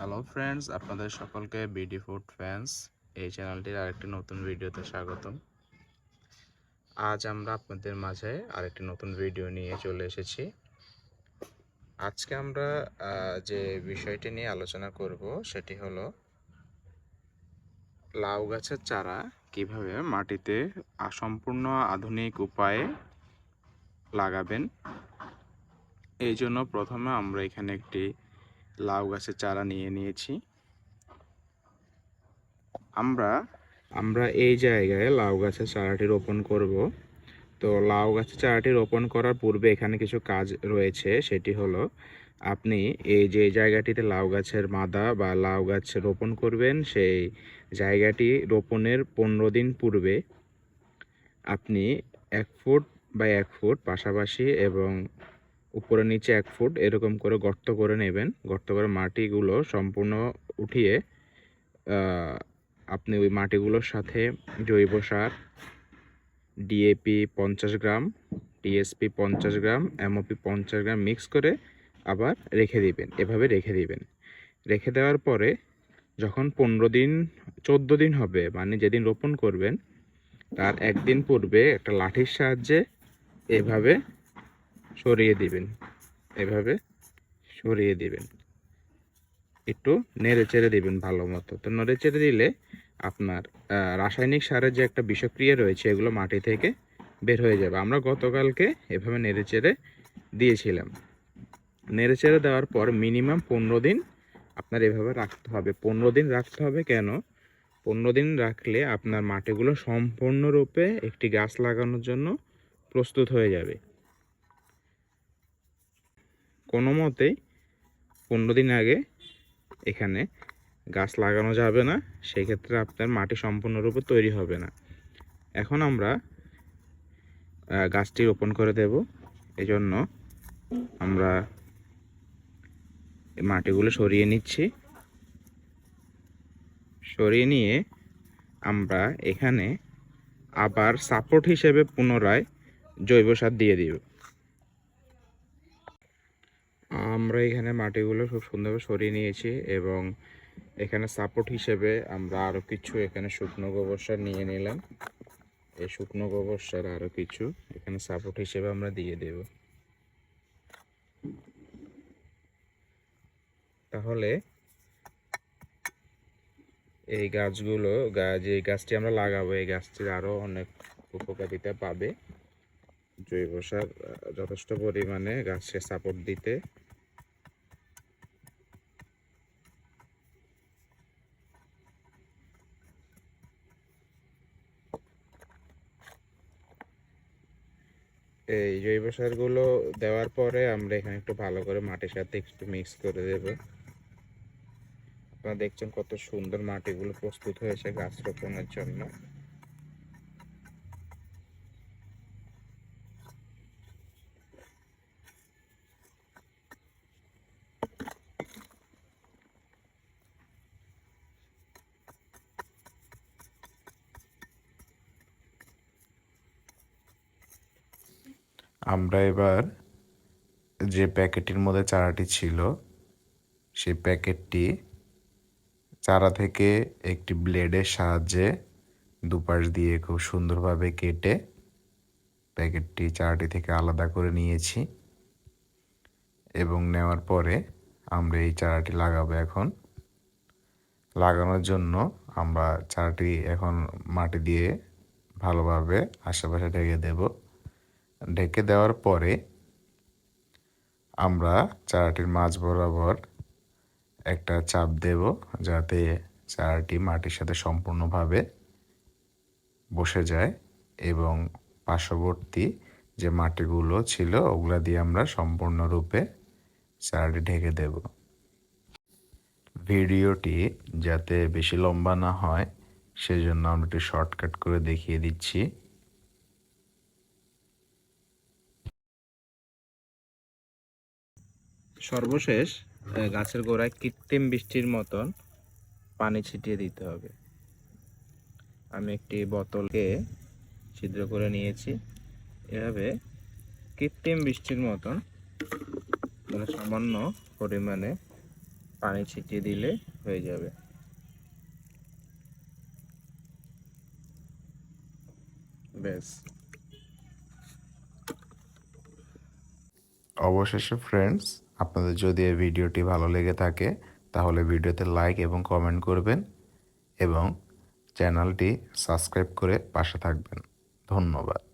Hello friends আপনাদের সকলকে BD food fans এই চ্যানেলটির আরেকটি নতুন ভিডিওতে স্বাগতম। আজ আমরা আপনাদের মাঝে আরেকটি নতুন ভিডিও নিয়ে চলে এসেছি। আজকে আমরা যে বিষয়টি নিয়ে আলোচনা করব সেটি হলো লাউ গাছের চারা কীভাবে মাটিতে সম্পূর্ণ আধুনিক উপায়ে লাগাবেন। এই জন্য প্রথমে আমরা এখানে একটি লাউ গাছের চারা নিয়ে নিয়েছি। আমরা আমরা এই জায়গায় লাউ গাছের চারাটি রোপণ করব। তো লাউ গাছের চারাটি রোপণ করার পূর্বে এখানে কিছু কাজ রয়েছে, সেটি হলো আপনি এই যে জায়গাটিতে লাউ গাছের মাদা বা লাউ গাছ রোপণ করবেন, সেই জায়গাটি রোপণের পনেরো দিন পূর্বে আপনি এক ফুট বা এক ফুট পাশাপাশি এবং উপরে নিচে এক ফুট এরকম করে গর্ত করে নেবেন। গর্ত করে মাটিগুলো সম্পূর্ণ উঠিয়ে আপনি ওই মাটিগুলোর সাথে জৈব সার ডিএপি পঞ্চাশ গ্রাম টিএসপি পঞ্চাশ গ্রাম এমওপি পঞ্চাশ গ্রাম মিক্স করে আবার রেখে দিবেন। এভাবে রেখে দিবেন। রেখে দেওয়ার পরে যখন পনেরো দিন, চোদ্দ দিন হবে মানে যেদিন রোপণ করবেন, তার একদিন পূর্বে একটা লাঠির সাহায্যে এভাবে সরিয়ে দিবেন। এভাবে সরিয়ে দিবেন। একটু নেড়ে চেড়ে দিবেন ভালো মতো। তো নেড়ে চেড়ে দিলে আপনার রাসায়নিক সারের যে একটা বিষক্রিয়া রয়েছে, এগুলো মাটি থেকে বের হয়ে যাবে। আমরা গতকালকে এভাবে নেড়ে চেড়ে দিয়েছিলাম। নেড়ে চেড়ে দেওয়ার পর মিনিমাম পনেরো দিন আপনার এভাবে রাখতে হবে। পনেরো দিন রাখতে হবে কেন? পনেরো দিন রাখলে আপনার মাটিগুলো সম্পূর্ণরূপে একটি গাছ লাগানোর জন্য প্রস্তুত হয়ে যাবে। কোনো মতেই পনেরো দিন আগে এখানে গাছ লাগানো যাবে না, সেই ক্ষেত্রে আপনার মাটি সম্পূর্ণরূপে তৈরি হবে না। এখন আমরা গাছটি রোপণ করে দেব। এজন্য আমরা মাটিগুলো সরিয়ে নিচ্ছি। সরিয়ে নিয়ে আমরা এখানে আবার সাপোর্ট হিসেবে পুনরায় জৈব সার দিয়ে দিব। আমরা এখানে মাটিগুলো খুব সুন্দরভাবে সরিয়ে নিয়েছি এবং এখানে সাপোর্ট হিসেবে আমরা আরও কিছু এখানে শুকনো গোবর সার নিয়ে নিলাম। এই শুকনো গোবর সার আরও কিছু এখানে সাপোর্ট হিসেবে আমরা দিয়ে দেব। তাহলে এই গাছগুলো যে গাছটি আমরা লাগাবো, এই গাছটির আরও অনেক উপকারিতা পাবে। জৈব সার যথেষ্ট পরিমাণে গাছকে সাপোর্ট দিতে। এই জৈব সারগুলো দেওয়ার পরে আমরা এখানে একটু ভালো করে মাটির সাথে একটু মিক্স করে দেব। আপনারা দেখছেন কত সুন্দর মাটিগুলো প্রস্তুত হয়েছে গাছ রোপণের জন্য। আমরা এবার যে প্যাকেটটির মধ্যে চারাটি ছিল, সেই প্যাকেটটি চারা থেকে একটি ব্লেডের সাহায্যে দুপাশ দিয়ে খুব সুন্দরভাবে কেটে প্যাকেটটি চারাটি থেকে আলাদা করে নিয়েছি এবং নেওয়ার পরে আমরা এই চারাটি লাগাবো এখন। লাগানোর জন্য আমরা চারাটি এখন মাটি দিয়ে ভালোভাবে আশেপাশে ঢেকে দেব। ঢেকে দেওয়ার পরে আমরা চারাটির মাঝ বরাবর একটা চাপ দেব যাতে চারাটি মাটির সাথে সম্পূর্ণভাবে বসে যায় এবং পার্শ্ববর্তী যে মাটিগুলো ছিল ওগুলা দিয়ে আমরা সম্পূর্ণরূপে চারাটি ঢেকে দেব। ভিডিওটি যাতে বেশি লম্বা না হয়, সেজন্য আমরা একটু শর্টকাট করে দেখিয়ে দিচ্ছি। সর্বশেষ গাছের গোড়ায় কৃত্রিম বৃষ্টির মতন পানি ছিটিয়ে দিতে হবে। আমি একটি বোতলকে ছিদ্র করে নিয়েছি। এভাবে কৃত্রিম বৃষ্টির মতন মানে সামান্য পরিমাণে পানি ছিটিয়ে দিলে হয়ে যাবে। ব্যাস। অবশেষে ফ্রেন্ডস আপনাদের যদি এই ভিডিওটি ভালো লেগে থাকে, তাহলে ভিডিওতে লাইক এবং কমেন্ট করবেন এবং চ্যানেলটি সাবস্ক্রাইব করে পাশে থাকবেন। ধন্যবাদ।